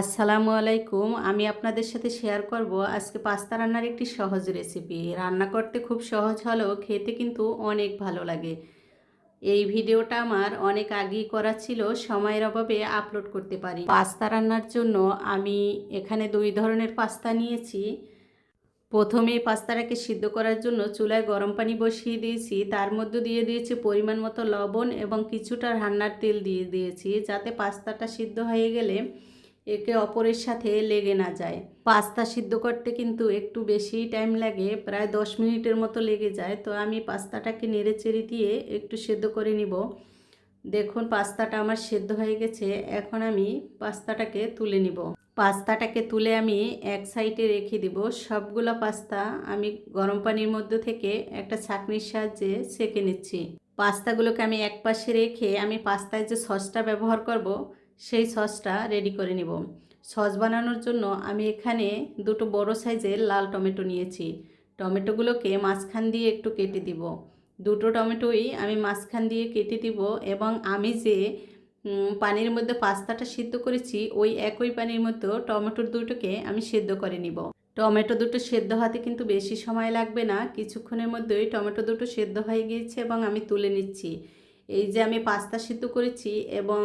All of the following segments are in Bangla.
আসসালামু আলাইকুম। আমি আপনাদের সাথে শেয়ার করব আজকে পাস্তা রান্নার একটি সহজ রেসিপি রান্না করতে খুব সহজ হলেও খেতে কিন্তু অনেক ভালো লাগে। এই ভিডিওটা আমার অনেক আগেই করা ছিল, সময়ের অভাবে আপলোড করতে পারি পাস্তা রান্নার জন্য আমি এখানে দুই ধরনের পাস্তা নিয়েছি। প্রথমে পাস্তাটাকে সিদ্ধ করার জন্য চুলায় গরম পানি বসিয়ে দিয়েছি। তার মধ্যে দিয়ে দিয়েছি পরিমাণ মতো লবণ এবং কিছুটা রান্নার তেল দিয়ে দিয়েছি, যাতে পাস্তাটা সিদ্ধ হয়ে গেলে একে অপরের সাথে লেগে না যায়। পাস্তা সিদ্ধ করতে কিন্তু একটু বেশি টাইম লাগে, প্রায় দশ মিনিটের মতো লেগে যায়। তো আমি পাস্তাটাকে নেড়ে চেড়ে দিয়ে একটু সেদ্ধ করে নিব। দেখুন, পাস্তাটা আমার সেদ্ধ হয়ে গেছে। এখন আমি পাস্তাটাকে তুলে নিব। পাস্তাটাকে তুলে আমি এক সাইডে রেখে দিব। সবগুলো পাস্তা আমি গরম পানির মধ্যে থেকে একটা ছাঁকনির সাহায্যে সেঁকে নিচ্ছি। পাস্তাগুলোকে আমি এক পাশে রেখে আমি পাস্তায় যে সসটা ব্যবহার করব সেই সসটা রেডি করে নেব। সস বানানোর জন্য আমি এখানে দুটো বড় সাইজের লাল টমেটো নিয়েছি। টমেটোগুলোকে মাঝখান দিয়ে একটু কেটে দিব। দুটো টমেটোই আমি মাঝখান দিয়ে কেটে দিব এবং আমি যে পানির মধ্যে পাস্তাটা সিদ্ধ করেছি, ওই একই পানির মধ্যে টমেটোর দুটোকে আমি সিদ্ধ করে নিব। টমেটো দুটো সেদ্ধ হতে কিন্তু বেশি সময় লাগবে না, কিছুক্ষণের মধ্যেই টমেটো দুটো সেদ্ধ হয়ে গিয়েছে এবং আমি তুলে নিচ্ছি। এই যে আমি পাস্তা সিদ্ধ করেছি এবং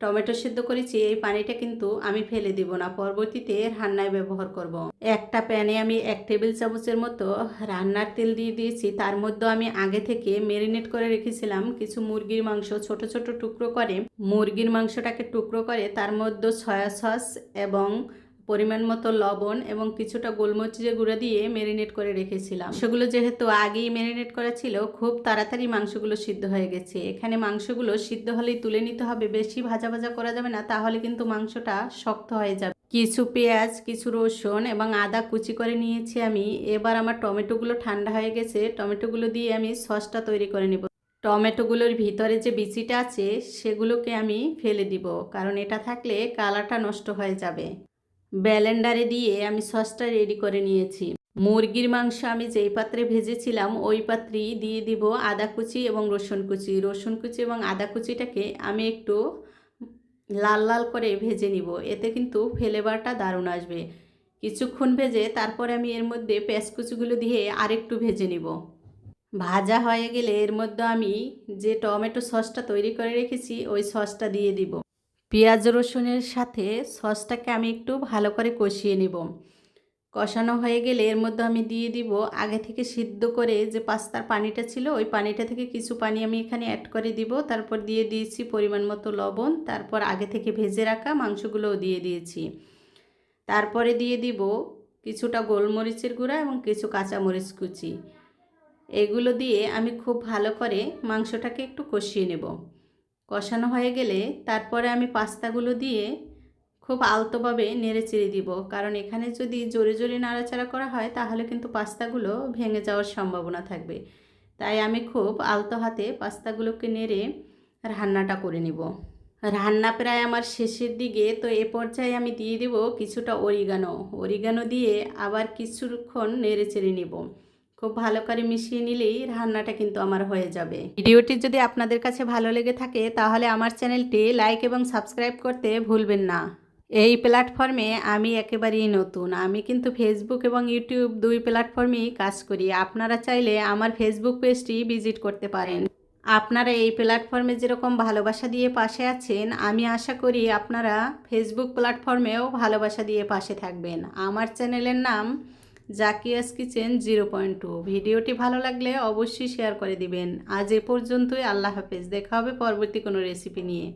টমেটো সিদ্ধ করেছি, এই পানিটা কিন্তু আমি ফেলে দিব না। পরবর্তীতে রান্নায় ব্যবহার করব। একটা প্যানে আমি এক টেবিল চামচের মতো রান্নার তেল দিয়ে দিয়েছি। তার মধ্যে আমি আগে থেকে মেরিনেট করে রেখেছিলাম কিছু মুরগির মাংস। ছোট ছোট টুকরো করে মুরগির মাংসটাকে টুকরো করে তার মধ্যে সয়া সস এবং পরিমাণ মতো লবণ এবং কিছুটা গোলমরিচের গুঁড়ো দিয়ে ম্যারিনেট করে রেখেছিলাম। সেগুলো যেহেতু আগেই ম্যারিনেট করা ছিল, খুব তাড়াতাড়ি মাংসগুলো সিদ্ধ হয়ে গেছে। এখানে মাংসগুলো সিদ্ধ হলেই তুলে নিতে হবে, বেশি ভাজা ভাজা করা যাবে না, তাহলে কিন্তু মাংসটা শক্ত হয়ে যাবে। কিছু পেঁয়াজ, কিছু রসুন এবং আদা কুচি করে নিয়েছি আমি। এবার আমার টমেটোগুলো ঠান্ডা হয়ে গেছে, টমেটোগুলো দিয়ে আমি সসটা তৈরি করে নেব। টমেটোগুলোর ভিতরে যে বিচিটা আছে, সেগুলোকে আমি ফেলে দিব, কারণ এটা থাকলে কালারটা নষ্ট হয়ে যাবে। ব্যালেন্ডারে দিয়ে আমি সসটা রেডি করে নিয়েছি। মুরগির মাংস আমি যেই পাত্রে ভেজেছিলাম, ওই পাত্রেই দিয়ে দিব আদা কুচি এবং রসুন কুচি। রসুন কুচি এবং আদা কুচিটাকে আমি একটু লাল লাল করে ভেজে নিব। এতে কিন্তু ফ্লেভারটা দারুণ আসবে। কিছুক্ষণ ভেজে তারপরে আমি এর মধ্যে কুচিগুলো দিয়ে আরেকটু ভেজে নিব। ভাজা হয়ে গেলে এর মধ্যে আমি যে টমেটো সসটা তৈরি করে রেখেছি, ওই সসটা দিয়ে দিব। পেঁয়াজ রসুনের সাথে সসটাকে আমি একটু ভালো করে কষিয়ে নেব। কষানো হয়ে গেলে এর মধ্যে আমি দিয়ে দিব আগে থেকে সিদ্ধ করে যে পাস্তার পানিটা ছিল, ওই পানিটা থেকে কিছু পানি আমি এখানে অ্যাড করে দিব। তারপর দিয়ে দিয়েছি পরিমাণ মতো লবণ, তারপর আগে থেকে ভেজে রাখা মাংসগুলোও দিয়ে দিয়েছি। তারপরে দিয়ে দিব কিছুটা গোলমরিচের গুঁড়া এবং কিছু কাঁচামরিচ কুচি। এগুলো দিয়ে আমি খুব ভালো করে মাংসটাকে একটু কষিয়ে নেব। কষানো হয়ে গেলে তারপরে আমি পাস্তাগুলো দিয়ে খুব আলতোভাবে নেড়ে চেড়ে দিব। কারণ এখানে যদি জোরে জোরে নাড়াচাড়া করা হয়, তাহলে কিন্তু পাস্তাগুলো ভেঙে যাওয়ার সম্ভাবনা থাকবে। তাই আমি খুব আলতো হাতে পাস্তাগুলোকে নেড়ে রান্নাটা করে নিব। রান্না প্রায় আমার শেষের দিকে, তো এ পর্যায়ে আমি দিয়ে দেব কিছুটা অরিগানো। অরিগানো দিয়ে আবার কিছুক্ষণ নেড়ে চেড়ে নেব। খুব ভালো করে মিশিয়ে নিলেই রান্নাটা কিন্তু আমার হয়ে যাবে। ভিডিওটি যদি আপনাদের কাছে ভালো লেগে থাকে, তাহলে আমার চ্যানেলটি লাইক এবং সাবস্ক্রাইব করতে ভুলবেন না। এই প্ল্যাটফর্মে আমি একেবারেই নতুন। আমি কিন্তু ফেসবুক এবং ইউটিউব দুই প্ল্যাটফর্মেই কাজ করি। আপনারা চাইলে আমার ফেসবুক পেজটি ভিজিট করতে পারেন। আপনারা এই প্ল্যাটফর্মে যেরকম ভালোবাসা দিয়ে পাশে আছেন, আমি আশা করি আপনারা ফেসবুক প্ল্যাটফর্মেও ভালোবাসা দিয়ে পাশে থাকবেন। আমার চ্যানেলের নাম Zakia's kitchen zero point two ভিডিওটি ভালো লাগলে অবশ্যই শেয়ার করে দিবেন। আজ এ পর্যন্তই, আল্লাহ হাফেজ। দেখা হবে পরবর্তী কোনো রেসিপি নিয়ে।